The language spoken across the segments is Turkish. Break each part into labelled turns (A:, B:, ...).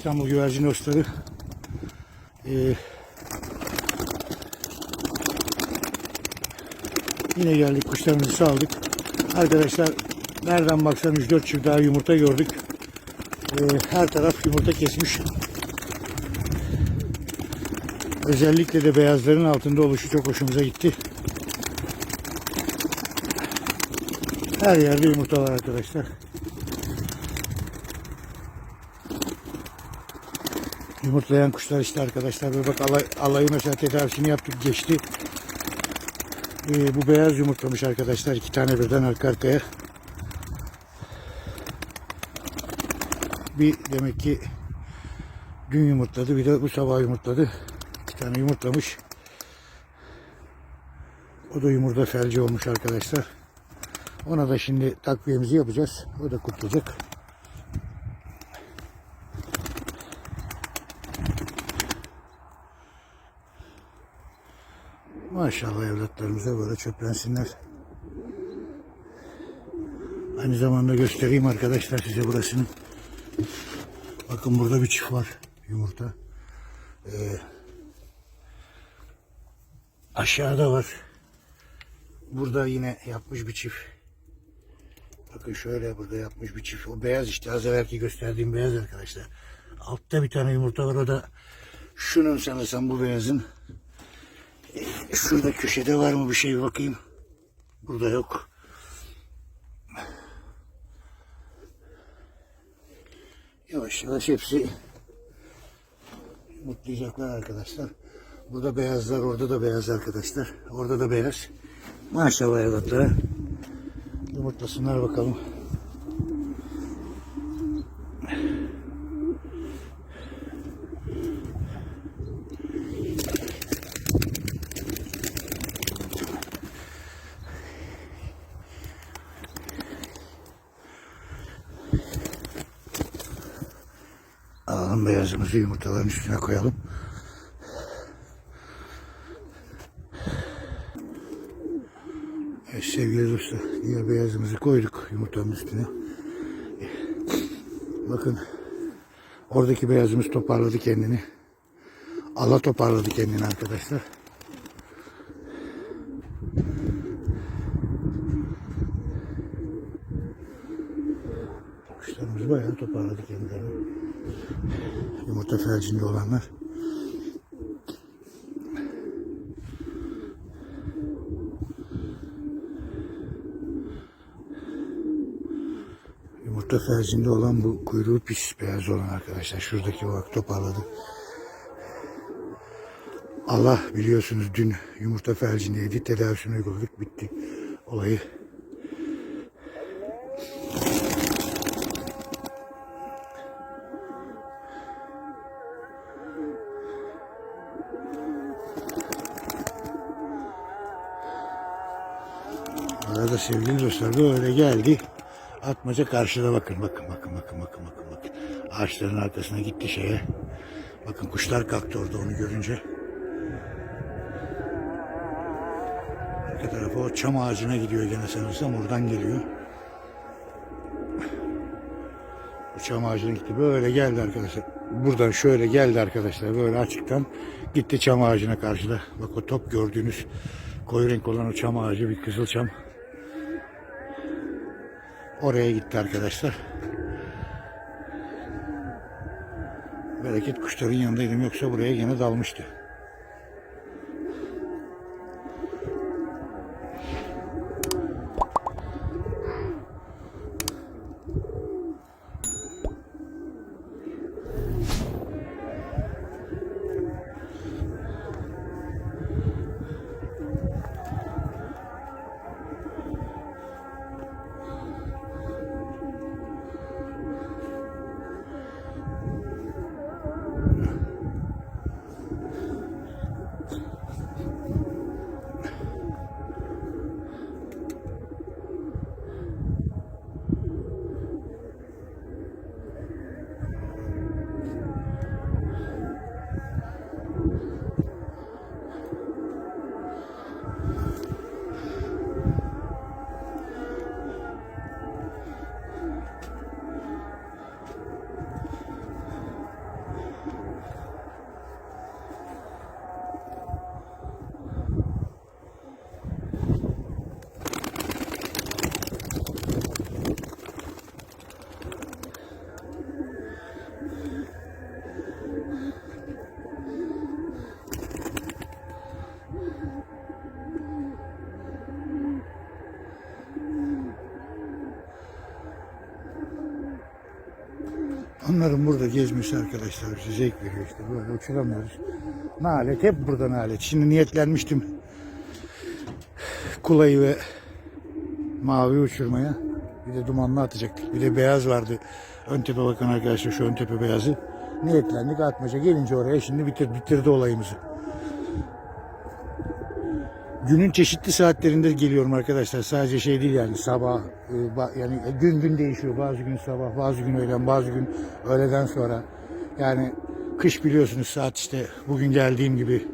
A: İstanbul güvercin dostları. Ee, yine geldik kuşlarımızı saldık. Arkadaşlar nereden baksan 3-4 çift daha yumurta gördük. Ee, her taraf yumurta kesmiş. Özellikle de beyazların altında oluşu çok hoşumuza gitti. Her yerde yumurta var arkadaşlar. Yumurtlayan kuşlar işte arkadaşlar. Böyle bak alay, alayı mesela tedavisini yaptık geçti. Ee, bu beyaz yumurtlamış arkadaşlar. iki tane birden arka arkaya. Bir demek ki dün yumurtladı. Bir de bu sabah yumurtladı. İki tane yumurtlamış. O da yumurta felci olmuş arkadaşlar. Ona da şimdi takviyemizi yapacağız. O da kurtulacak. Maşallah evlatlarımıza böyle çöplensinler. Aynı zamanda göstereyim arkadaşlar size burasını. Bakın burada bir çift var yumurta. Ee, aşağıda var. Burada yine yapmış bir çift. Bakın şöyle burada yapmış bir çift. O beyaz işte az evvelki gösterdiğim beyaz arkadaşlar. Altta bir tane yumurta var o da şunun sanırsam bu beyazın. Şurada köşede var mı bir şey bakayım. Burada yok. Yavaş yavaş hepsi mutlayacaklar arkadaşlar. Burada beyazlar, orada da beyaz arkadaşlar. Orada da beyaz. Maşallah evlatlara. Yumurtlasınlar bakalım. Alalım beyazımızı yumurtaların üstüne koyalım. Evet sevgili dostlar, diğer beyazımızı koyduk yumurtanın üstüne. Bakın, oradaki beyazımız toparladı kendini. Allah toparladı kendini arkadaşlar. Kuşlarımız bayağı toparladı kendilerini. Yumurta felcinde olanlar. Yumurta felcinde olan bu kuyruğu pis beyaz olan arkadaşlar. Şuradaki bak toparladı. Allah biliyorsunuz dün yumurta felcindeydi. Tedavisini uyguladık. Bitti olayı. Arada sevgili dostlar böyle geldi. Atmaca karşıda bakın bakın bakın bakın bakın bakın bakın. Ağaçların arkasına gitti şeye. Bakın kuşlar kalktı orada onu görünce. Arka tarafa o çam ağacına gidiyor gene sanırsam oradan geliyor. Bu çam ağacına gitti. Böyle geldi arkadaşlar. Buradan şöyle geldi arkadaşlar. Böyle açıktan gitti çam ağacına karşıda. Bak o top gördüğünüz koyu renk olan o çam ağacı bir kızıl çam. Oraya gitti arkadaşlar. Bereket kuşların yanındaydım yoksa buraya gene dalmıştı. Onların burada gezmesi arkadaşlar bize zevk veriyor işte. Böyle uçuramıyoruz. Nalet hep burada nalet. Şimdi niyetlenmiştim kulayı ve mavi uçurmaya. Bir de dumanlı atacaktık. Bir de beyaz vardı. Ön tepe bakın arkadaşlar şu ön tepe beyazı. Niyetlendik atmaca. Gelince oraya şimdi bitir, bitirdi olayımızı. Günün çeşitli saatlerinde geliyorum arkadaşlar. Sadece şey değil yani sabah e, yani gün gün değişiyor. Bazı gün sabah, bazı gün öğlen, bazı gün öğleden sonra. Yani kış biliyorsunuz saat işte bugün geldiğim gibi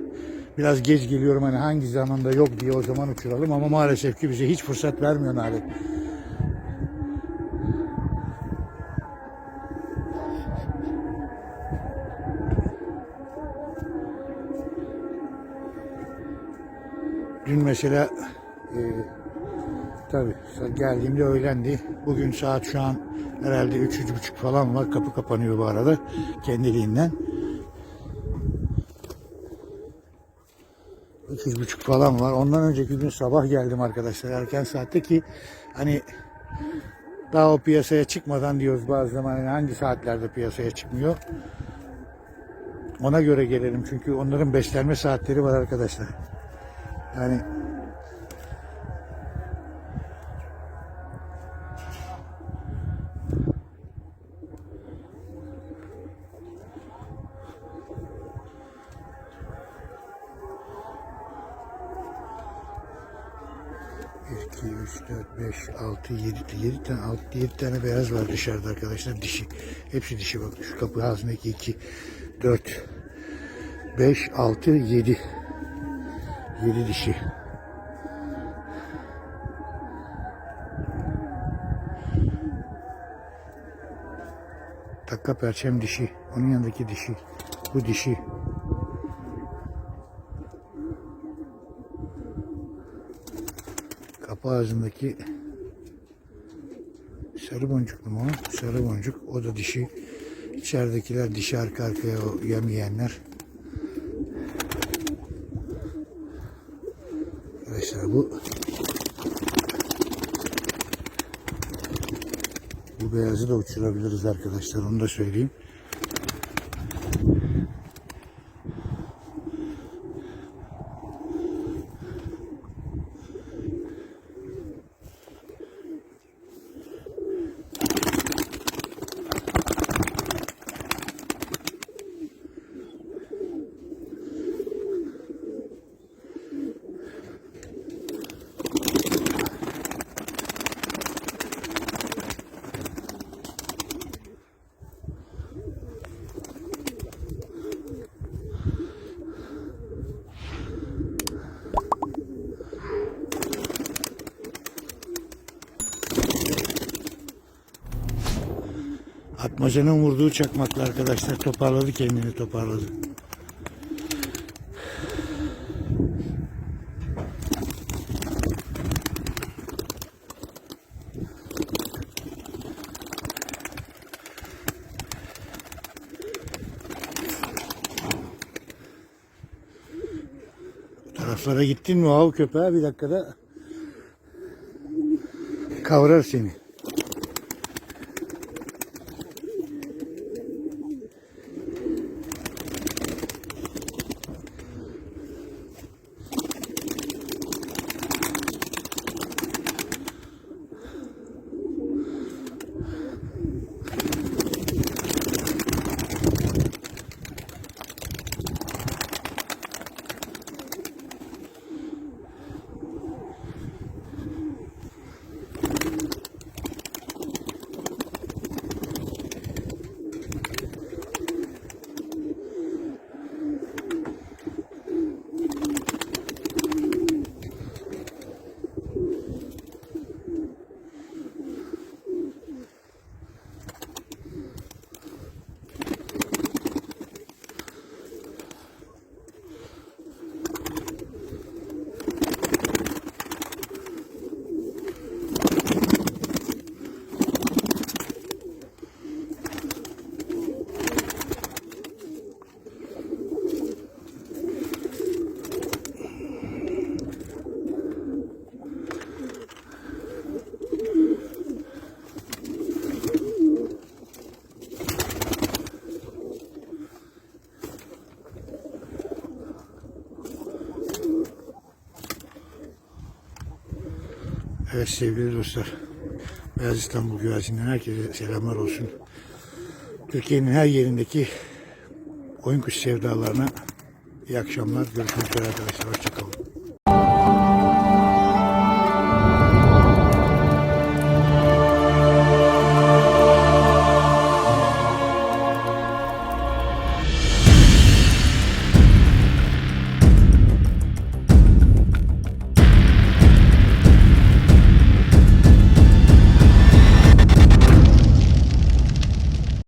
A: biraz geç geliyorum hani hangi zamanda yok diye o zaman uçuralım ama maalesef ki bize hiç fırsat vermiyor Nalet. Dün mesela e, tabii geldiğimde öğlendi. Bugün saat şu an herhalde üç, üç buçuk falan var. Kapı kapanıyor bu arada kendiliğinden. Üç, buçuk falan var. Ondan önceki gün sabah geldim arkadaşlar erken saatte ki hani daha o piyasaya çıkmadan diyoruz bazı zaman hani hangi saatlerde piyasaya çıkmıyor. Ona göre gelelim çünkü onların beslenme saatleri var arkadaşlar. Yani Bir, iki, üç, dört, beş, altı, yedi, yedi tane, altı, yedi tane beyaz var dışarıda arkadaşlar dişi. Hepsi dişi bak şu kapı ağzındaki iki, dört, beş, altı, yedi. Yedi dişi. Takka perçem dişi. Onun yanındaki dişi. Bu dişi. Kapı ağzındaki sarı boncuklu mu? Sarı boncuk. O da dişi. İçeridekiler dişi arka arkaya yem yiyenler. Arkadaşlar bu bu beyazı da uçurabiliriz arkadaşlar onu da söyleyeyim. Atmacanın vurduğu çakmakla arkadaşlar toparladı kendini toparladı. Taraflara gittin mi av köpeğe bir dakikada kavrar seni. Evet sevgili dostlar. Beyaz İstanbul güvercinden herkese selamlar olsun. Türkiye'nin her yerindeki oyun kuş sevdalarına iyi akşamlar. Görüşmek üzere arkadaşlar. Hoşçakalın.